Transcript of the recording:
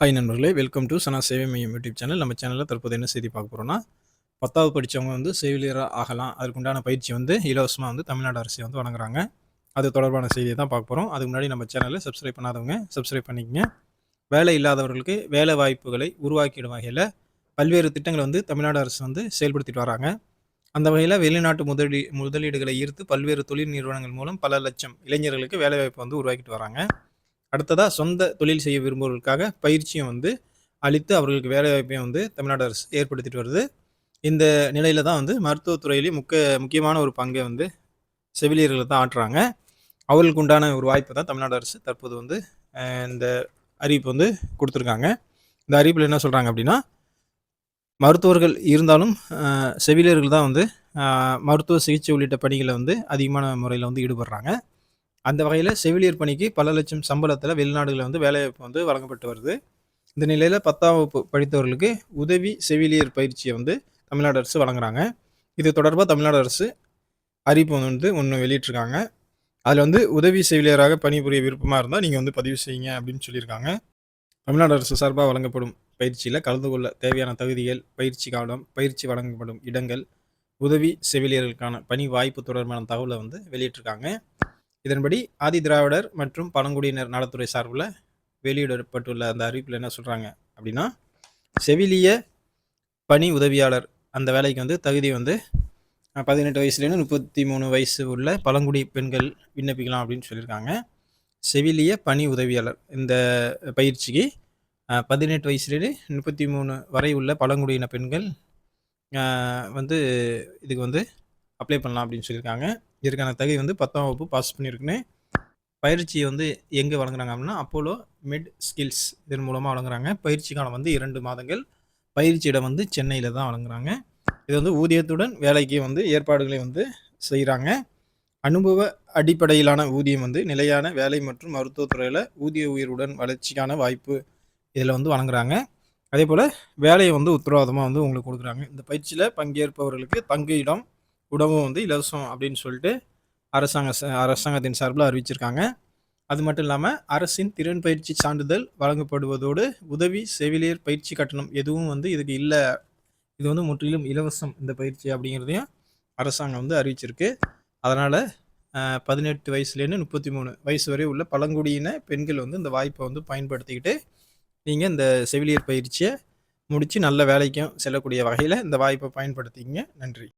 Hi நண்பர்களே welcome to சனா சேவை மையம் யூடியூப் சேனல். நம்ம சேனலில் தற்போது என்ன செய்தி பார்க்க போகிறோம்னா பத்தாவது படித்தவங்க வந்து செவிலியராக ஆகலாம். அதுக்குண்டான பயிற்சி வந்து இலவசமாக வந்து தமிழ்நாடு அரசு வந்து வழங்குறாங்க. அது தொடர்பான செய்தியை தான் பார்க்க போகிறோம் அதுக்கு முன்னாடி நம்ம சேனலில் சப்ஸ்கிரைப் பண்ணாதவங்க சப்ஸ்கிரைப் பண்ணிக்கங்க. வேலை இல்லாதவர்களுக்கு வேலை வாய்ப்புகளை உருவாக்கிடும் வகையில் பல்வேறு திட்டங்களை வந்து தமிழ்நாடு அரசு வந்து செயல்படுத்திட்டு வராங்க. அந்த வகையில் வெளிநாட்டு முதலீ முதலீடுகளை ஈர்த்து பல்வேறு தொழில் நிறுவனங்கள் மூலம் பல லட்சம் இளைஞர்களுக்கு வேலைவாய்ப்பு வந்து உருவாக்கிட்டு வராங்க. அடுத்ததாக சொந்த தொழில் செய்ய விரும்புவர்களுக்காக பயிற்சியும் வந்து அளித்து அவர்களுக்கு வேலைவாய்ப்பையும் வந்து தமிழ்நாடு அரசு ஏற்படுத்திட்டு வருது. இந்த நிலையில் தான் வந்து மருத்துவத்துறையிலேயே முக்க முக்கியமான ஒரு பங்கை வந்து செவிலியர்களை தான் ஆட்டுறாங்க அவர்களுக்கு உண்டான ஒரு வாய்ப்பை தான் தமிழ்நாடு அரசு தற்போது வந்து இந்த அறிவிப்பு வந்து கொடுத்துருக்காங்க. இந்த அறிவிப்பில் என்ன சொல்கிறாங்க அப்படின்னா மருத்துவர்கள் இருந்தாலும் செவிலியர்கள் தான் வந்து மருத்துவ சிகிச்சை உள்ளிட்ட பணிகளை வந்து அதிகமான முறையில் வந்து ஈடுபடுறாங்க. அந்த வகையில் செவிலியர் பணிக்கு பல லட்சம் சம்பளத்தில் வெளிநாடுகளில் வந்து வேலைவாய்ப்பு வந்து வழங்கப்பட்டு வருது. இந்த நிலையில் பத்தாம் வகுப்பு படித்தவர்களுக்கு உதவி செவிலியர் பயிற்சியை வந்து தமிழ்நாடு அரசு வழங்குறாங்க. இது தொடர்பாக தமிழ்நாடு அரசு அறிவிப்பு வந்து ஒன்று வெளியிட்டிருக்காங்க. அதில் வந்து உதவி செவிலியராக பணிபுரிய விருப்பமாக இருந்தால் நீங்கள் வந்து பதிவு செய்யுங்க அப்படின்னு சொல்லியிருக்காங்க. தமிழ்நாடு அரசு சார்பாக வழங்கப்படும் பயிற்சியில் கலந்து கொள்ள தேவையான தகுதிகள் பயிற்சி காலம் பயிற்சி வழங்கப்படும் இடங்கள் உதவி செவிலியர்களுக்கான பணி வாய்ப்பு தொடர்பான தகவலை வந்து வெளியிட்டிருக்காங்க. இதன்படி ஆதி திராவிடர் மற்றும் பழங்குடியினர் நலத்துறை சார்பில் வெளியிடப்பட்டுள்ள அந்த அறிவிப்பில் என்ன சொல்கிறாங்க அப்படின்னா செவிலிய பணி உதவியாளர் அந்த வேலைக்கு வந்து தகுதி வந்து பதினெட்டு வயசுலேருந்து முப்பத்தி மூணு வயசு உள்ள பழங்குடி பெண்கள் விண்ணப்பிக்கலாம் அப்படின்னு சொல்லியிருக்காங்க. செவிலிய பணி உதவியாளர் இந்த பயிற்சிக்கு பதினெட்டு வயசுலேருந்து முப்பத்தி மூணு வரை உள்ள பழங்குடியின பெண்கள் வந்து இதுக்கு வந்து அப்ளை பண்ணலாம் அப்படின்னு சொல்லியிருக்காங்க. இதற்கான தகுதி வந்து பத்தாம் வகுப்பு பாஸ் பண்ணியிருக்குன்னு. பயிற்சியை வந்து எங்கே வழங்குறாங்க அப்படின்னா அப்போலோ மிட் ஸ்கில்ஸ் இதன் மூலமாக வழங்குறாங்க. பயிற்சி காலம் வந்து இரண்டு மாதங்கள். பயிற்சியிடம் வந்து சென்னையில் தான் வழங்குறாங்க. இது வந்து ஊதியத்துடன் வேலைக்கு வந்து ஏற்பாடுகளை வந்து செய்கிறாங்க அனுபவ அடிப்படையிலான ஊதியம் வந்து நிலையான வேலை மற்றும் மருத்துவத்துறையில் ஊதிய உயர்வுடன் வளர்ச்சிக்கான வாய்ப்பு இதில் வந்து வழங்குறாங்க. அதே போல் வேலையை வந்து உத்தரவாதமாக வந்து உங்களுக்கு கொடுக்குறாங்க. இந்த பயிற்சியில் பங்கேற்பவர்களுக்கு தங்கு இடம் உணவும் வந்து இலவசம் அப்படின்னு சொல்லிட்டு அரசாங்க அரசாங்கத்தின் சார்பில் அறிவிச்சிருக்காங்க. அது மட்டும் இல்லாமல் அரசின் திறன் பயிற்சி சான்றிதழ் வழங்கப்படுவதோடு உதவி செவிலியர் பயிற்சி கட்டணம் எதுவும் வந்து இதுக்கு இல்லை. இது வந்து முற்றிலும் இலவசம் இந்த பயிற்சி அப்படிங்கிறதையும் அரசாங்கம் வந்து அறிவிச்சிருக்கு. அதனால் பதினெட்டு வயசுலேருந்து முப்பத்தி மூணு வயசு வரை உள்ள பழங்குடியின பெண்கள் வந்து இந்த வாய்ப்பை வந்து பயன்படுத்திக்கிட்டு நீங்கள் இந்த செவிலியர் பயிற்சியை முடித்து நல்ல வேலைக்கும் செல்லக்கூடிய வகையில் இந்த வாய்ப்பை பயன்படுத்திங்க நன்றி.